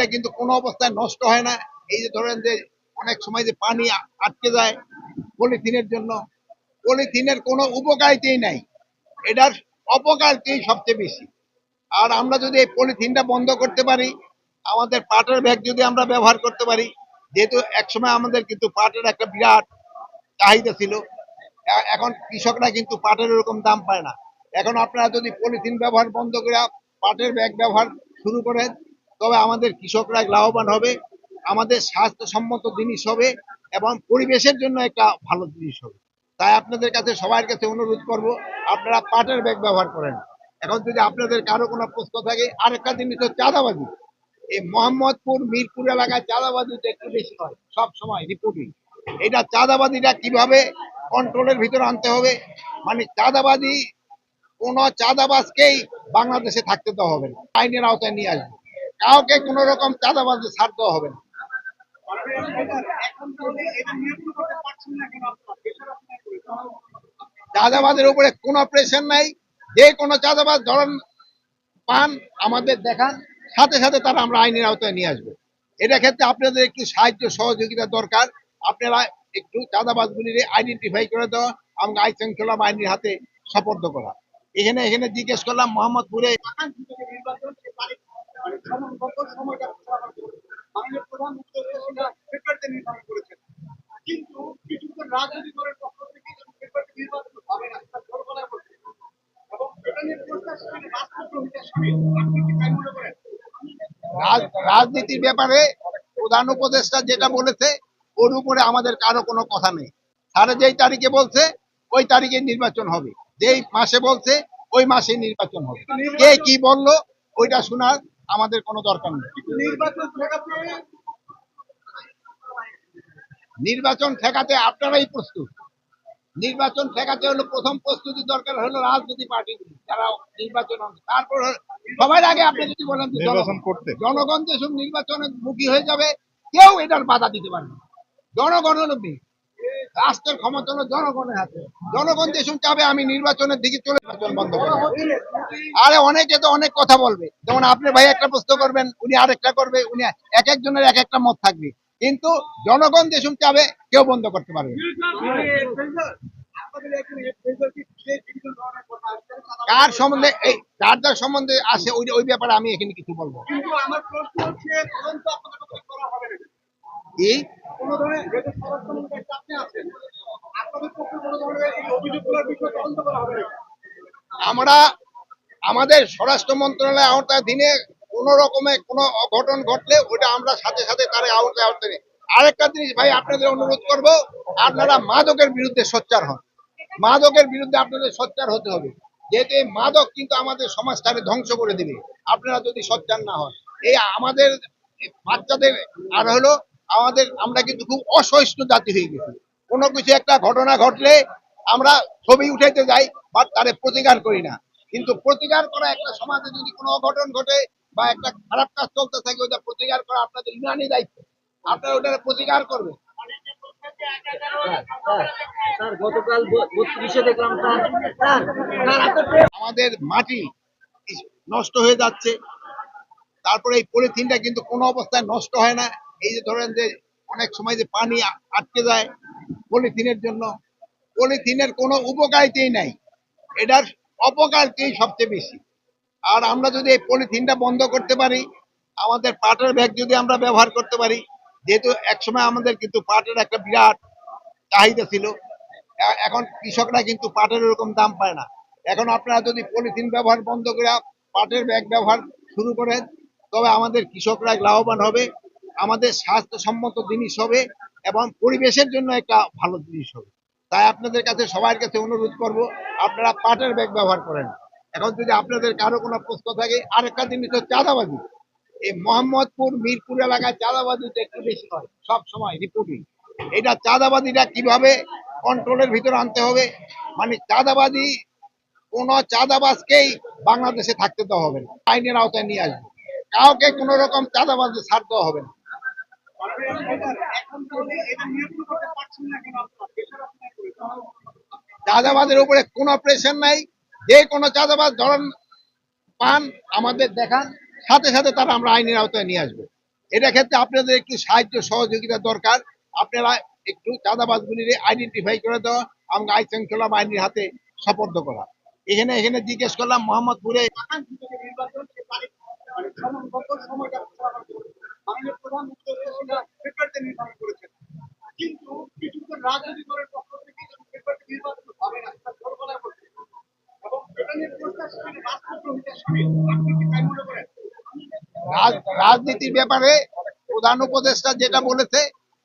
পলিথিনটা কিন্তু কোনো অবস্থায় নষ্ট হয় না। এই যে ধরেন যে অনেক সময় যে পানি আটকে যায় পলিথিনের জন্য, পলিথিনের কোনো উপকারিতাই নাই। এটার অপকারিতাই সবচেয়ে বেশি। আর আমরা যদি এই পলিথিনটা বন্ধ করতে পারি, আমাদের পাটের ব্যাগ যদি আমরা ব্যবহার করতে পারি, যেহেতু একসময় আমাদের কিন্তু পাটের একটা বিরাট চাহিদা ছিল এখন কৃষকরা কিন্তু পাটের এরকম দাম পায় না। এখন আপনারা যদি পলিথিন ব্যবহার বন্ধ করে পাটের ব্যাগ ব্যবহার শুরু করেন তবে আমাদের কৃষকরা লাভবান হবে, আমাদের স্বাস্থ্যসম্মত জিনিস হবে এবং পরিবেশের জন্য একটা ভালো জিনিস হবে। তাই আপনাদের কাছে সবার কাছে অনুরোধ করব, আপনারা পাটের ব্যাগ ব্যবহার করেন। এখন যদি আপনাদের কারও কোনো প্রশ্ন থাকে, আরেকটা জিনিস হচ্ছে চাঁদাবাজি। এই মোহাম্মদপুর, মিরপুর এলাকায় চাঁদাবাজিটা একটু বেশি হয়, সব সময় রিপোর্টিং এটা চাঁদাবাজিটা কীভাবে কন্ট্রোলের ভিতরে আনতে হবে? মানে চাঁদাবাজি, কোনো চাঁদাবাজকেই বাংলাদেশে থাকতে দেওয়া হবে না। আইনের আওতায় নিয়ে আসবে। কাউকে কোন রকম চাঁদাবাজি ছাড় দেওয়া হবে না। চাঁদাবাজের উপরে কোনো প্রেশার নাই। যে কোনো চাঁদাবাজ ধরেন, পান, আমাদের দেখান। সাথে সাথে তারা আমরা আইনের আওতায় নিয়ে আসব। এটা ক্ষেত্রে আপনাদের একটু সাহায্য, সহযোগিতা দরকার। আপনারা একটু চাঁদাবাজগুলির আইডেন্টিফাই করে দেওয়া এবং আইন শৃঙ্খলা বাহিনীর হাতে সপর্দ করা। এখানে এখানে জিজ্ঞেস করলাম, মোহাম্মদপুরে রাজনীতির ব্যাপারে প্রধান উপদেষ্টা যেটা বলেছে, ওর উপরে আমাদের কারও কোনো কথা নেই। স্যারে যেই তারিখে বলছে, ওই তারিখে নির্বাচন হবে। যেই মাসে বলছে, ওই মাসে নির্বাচন হবে। কে কি বলল, ওইটা শোনার আমাদের কোনো দরকার নেই। নির্বাচন ঠেকাতে আপনারাই প্রস্তুত। নির্বাচন ঠেকাতে হলো প্রথম প্রস্তুতি দরকার হলো রাজনৈতিক পার্টিগুলি যারা নির্বাচন তারপর সবার আগে আপনি যদি বলেন নির্বাচন করতে। জনগণ যেসব নির্বাচনে মুখী হয়ে যাবে কেউ এটার বাধা দিতে পারবে জনগণ হলো মেয়ে। রাষ্ট্রের ক্ষমতা হলো জনগণের হাতে। জনগণ যেসব চাবে আমি নির্বাচনের দিকে চলে নির্বাচন বন্ধ করব আরে অনেকে তো অনেক কথা বলবে। যেমন আপনি ভাই একটা প্রশ্ন করবেন উনি আরেকটা করবে উনি এক একজনের এক একটা মত থাকবে। কিন্তু জনগণ যেসব চাবে কেউ বন্ধ করতে পারবে কার সম্বন্ধে এই যার যার সম্বন্ধে আসে ওই ওই ব্যাপারে আমি এখানে কিছু বলব। কিন্তু আমার প্রশ্ন হচ্ছে তদন্ত আপনাদের করা হবে না। কি কোনো ধরনের যেহেতু স্বরাষ্ট্রমন্ত্রী আপনি আছেন আপনাদের পক্ষে কোনো ধরনের এই অভিযোগগুলোর বিষয়ে তদন্ত করা হবে না আমরা আমাদের স্বরাষ্ট্র মন্ত্রণালয় আওতায় দিনে কোন রকমের কোনো অঘটন ঘটলে ওটা আমরা সাথে সাথে তার আওতায় নিই। আরেকটা জিনিস ভাই, আপনাদের অনুরোধ করব, আপনারা মাদকের বিরুদ্ধে সোচ্চার হন। মাদকের বিরুদ্ধে আপনাদের সোচ্চার হতে হবে। যেহেতু এই মাদক কিন্তু আমাদের সমাজটাকে ধ্বংস করে দিবে। আপনারা যদি সোচ্চার না হন, এই আমাদের বাচ্চাদের আর হলো আমাদের, আমরা কিন্তু খুব অসহিষ্ণু জাতি হয়ে গেছি। কোনো কিছু একটা ঘটনা ঘটলে আমরা ছবি উঠাইতে যাই বা তারে প্রতিকার করি না। কিন্তু প্রতিকার করা একটা সমাজে যদি কোনো অঘটন ঘটে বা একটা খারাপ কাজ চলতে থাকে ওটা প্রতিকার করা আপনাদের ইমানই দায়িত্ব। আপনারা ওটা প্রতিকার আপনার আমাদের মাটি নষ্ট হয়ে যাচ্ছে। তারপরে এই পলিথিনটা কিন্তু কোনো অবস্থায় নষ্ট হয় না। এই যে ধরেন যে অনেক সময় যে পানি আটকে যায় পলিথিনের জন্য। পলিথিনের কোনো উপকারিতাই নাই। এটার অপকারিতাই সবচেয়ে বেশি? আর আমরা যদি এই পলিথিনটা বন্ধ করতে পারি, আমাদের পাটের ব্যাগ যদি আমরা ব্যবহার করতে পারি, যেহেতু একসময় আমাদের কিন্তু পাটের একটা বিরাট চাহিদা ছিল এখন কৃষকরা কিন্তু পাটের এরকম দাম পায় না। এখন আপনারা যদি পলিথিন ব্যবহার বন্ধ করে পাটের ব্যাগ ব্যবহার শুরু করেন, তবে আমাদের কৃষকরা লাভবান হবে, আমাদের স্বাস্থ্যসম্মত জিনিস হবে এবং পরিবেশের জন্য একটা ভালো জিনিস হবে। তাই আপনাদের কাছে সবার কাছে অনুরোধ করব, আপনারা পাটের ব্যাগ ব্যবহার করেন। এখন যদি আপনাদের কারও কোনো প্রশ্ন থাকে, আরেকটা জিনিস হচ্ছে চাঁদাবাজি। এই মোহাম্মদপুর, মিরপুর এলাকায় চাঁদাবাজিটা একটু বেশি হয়, সব সময় রিপোর্টিং এটা চাঁদাবাজিটা কীভাবে কন্ট্রোলের ভিতরে আনতে হবে? মানে চাঁদাবাজি, কোন চাঁদাবাজকেই বাংলাদেশে থাকতে দেওয়া হবে না, আইনের আওতায় নিয়ে আসবে। কাউকে কোন রকম চাঁদাবাজি ছাড় দেওয়া হবে না এখন যদি এটা নিয়ন্ত্রণ করতে পারছেন না কেন আপনারা প্রেশার আপনারা করেছেন চাঁদাবাজের উপরে কোনো প্রেশার নাই। যে কোনো চাঁদাবাজ ধরেন পান, আমাদের দেখান। সাথে সাথে তারা আমরা আইনের আওতায় নিয়ে আসব। এটা ক্ষেত্রে আপনাদের একটু সাহায্য, সহযোগিতা দরকার। আপনারা একটু চাঁদাবাজগুলি আইডেন্টিফাই করে দেওয়া আমাকে আইন শৃঙ্খলা বাহিনীর হাতে সাপোর্ট করা। এখানে এখানে জিজ্ঞেস করলাম, মোহাম্মদপুরে রাজনীতির ব্যাপারে প্রধান উপদেষ্টা যেটা বলেছে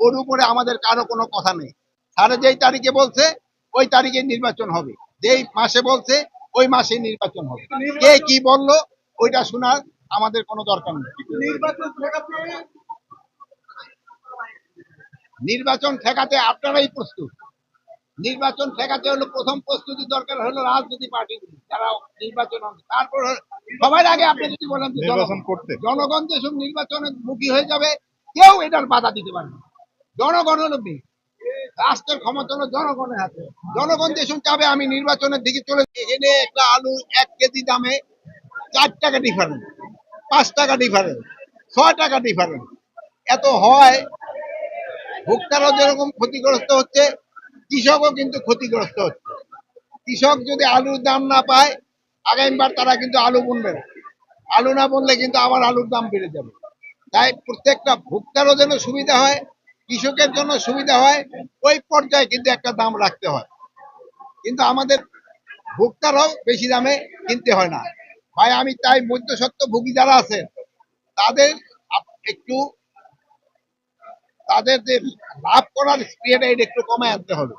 ওর উপরে আমাদের কারও কোনো কথা নেই। স্যার যেই তারিখে বলছে ওই তারিখে নির্বাচন হবে। যেই মাসে বলছে ওই মাসে নির্বাচন হবে। কে কি বলল ওইটা শোনার আমাদের কোনো দরকার নেই। নির্বাচন ঠেকাতে আপনারাই প্রস্তুত। নির্বাচন ঠেকাতে হলো প্রথম প্রস্তুতি দরকার হলো রাজনীতি পার্টিগুলি যারা নির্বাচন। তারপর সবার আগে আপনি যদি বলেন নির্বাচন জনগণ- করতে। জনগণ যেসব নির্বাচনে মুখী হয়ে যাবে কেউ এটার বাধা দিতে পারবে। জনগণ হলো মেয়ে রাষ্ট্রের ক্ষমতা হলো জনগণের হাতে জনগণ যেসব চাবে আমি নির্বাচনের দিকে চলে এনে একটা আলু এক কেজি দামে চার টাকা ডিফারেন্স পাঁচ টাকা ডিফারেন্স ছয় টাকা ডিফারেন্স এত হয় ভোক্তারাও যেরকম ক্ষতিগ্রস্ত হচ্ছে কৃষকও কিন্তু ক্ষতিগ্রস্ত হচ্ছে। কৃষক যদি আলুর দাম না পায়, আগামীবার তারা কিন্তু আলু বুনবে না। আলু না বুনলে কিন্তু আবার আলুর দাম বেড়ে যাবে। তাই প্রত্যেকটা ভোক্তারও যেন সুবিধা হয়, কৃষকের জন্য সুবিধা হয়, ওই পর্যায়ে কিন্তু একটা দাম রাখতে হয়। কিন্তু আমাদের ভোক্তারাও বেশি দামে কিনতে হয় না। ভাই, আমি তাই মধ্যসত্ত্ব ভোগী যারা আছেন, তাদের একটু তাদের যে লাভ করার স্পিরিয়টা এটা একটু কমায় আনতে হবে।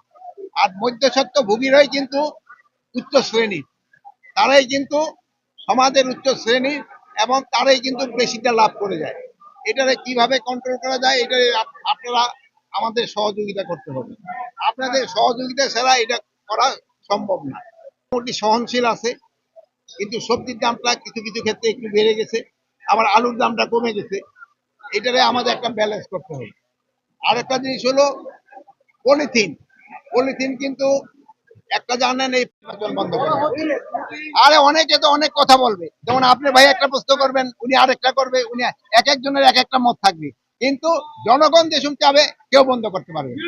আর মধ্যসত্ত্ব ভোগীরাই কিন্তু উচ্চ শ্রেণি। তারাই কিন্তু সমাজের উচ্চ শ্রেণি এবং তারাই কিন্তু বেশিটা লাভ করে যায়। এটারে কীভাবে কন্ট্রোল করা যায় এটা আপনারা আমাদের সহযোগিতা করতে হবে। আপনাদের সহযোগিতা ছাড়া এটা করা সম্ভব না। মোটামুটি সহনশীল আছে, কিন্তু সবজির দামটা কিছু কিছু ক্ষেত্রে একটু বেড়ে গেছে, আবার আলুর দামটা কমে গেছে। এটারে আমাদের একটা ব্যালেন্স করতে হবে। আর একটা জিনিস হলো পলিথিন। পলিথিন কিন্তু একটা জানেন এই বন্ধ করে। আরে অনেকে তো অনেক কথা বলবে। যেমন আপনি ভাই একটা প্রশ্ন করবেন, উনি আরেকটা করবে, উনি এক একজনের এক একটা মত থাকবে। কিন্তু জনগণ যেসব চাবে কেউ বন্ধ করতে পারবে যে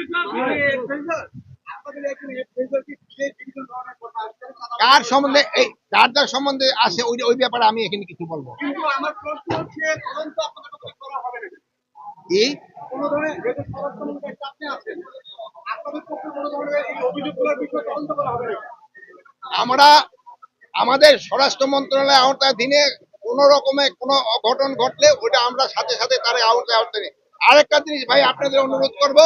কার সম্বন্ধে, এই যার যার সম্বন্ধে আসে, ওই ওই ব্যাপারে আমি এখানে কিছু বলব। আমার প্রশ্ন হচ্ছে হবে কি কোনো ধরনের যেহেতু স্বরাষ্ট্রমন্ত্রী আপনি আছেন? আপনাদের পক্ষে কোনো ধরনের এই অভিযোগগুলোর বিষয়ে তদন্ত করা হবে আমরা আমাদের স্বরাষ্ট্র মন্ত্রণালয় আওতায় দিনে কোন রকমের কোনো অঘটন ঘটলে ওটা আমরা সাথে সাথে তার আওতায় আওতায় নিই। আরেকটা জিনিস ভাই আপনাদের অনুরোধ করব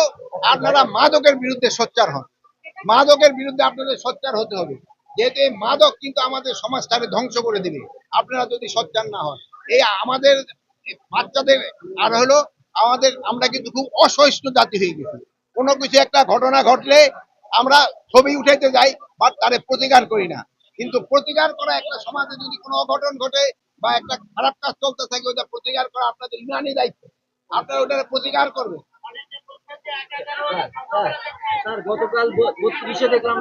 আপনারা মাদকের বিরুদ্ধে সোচ্চার হন। মাদকের বিরুদ্ধে আপনাদের সোচ্চার হতে হবে। যেহেতু এই মাদক কিন্তু আমাদের সমাজটাকে ধ্বংস করে দিবে। আপনারা যদি সোচ্চার না হন এই আমাদের বাচ্চাদের আর হলো আমাদের, আমরা কিন্তু খুব অসহিষ্ণু জাতি হয়ে গেছি। কোনো কিছু একটা ঘটনা ঘটলে আমরা ছবি উঠাইতে যাই বা তারে প্রতিকার করি না। কিন্তু প্রতিকার করা একটা সমাজে যদি কোনো অঘটন ঘটে বা একটা খারাপ কাজ চলতে থাকে ওটা প্রতিকার করা আপনাদের ইমানি দায়িত্ব। আপনারা ওটা প্রতিকার করবেন। স্যার স্যার, গতকাল বত্রিশে দেখলাম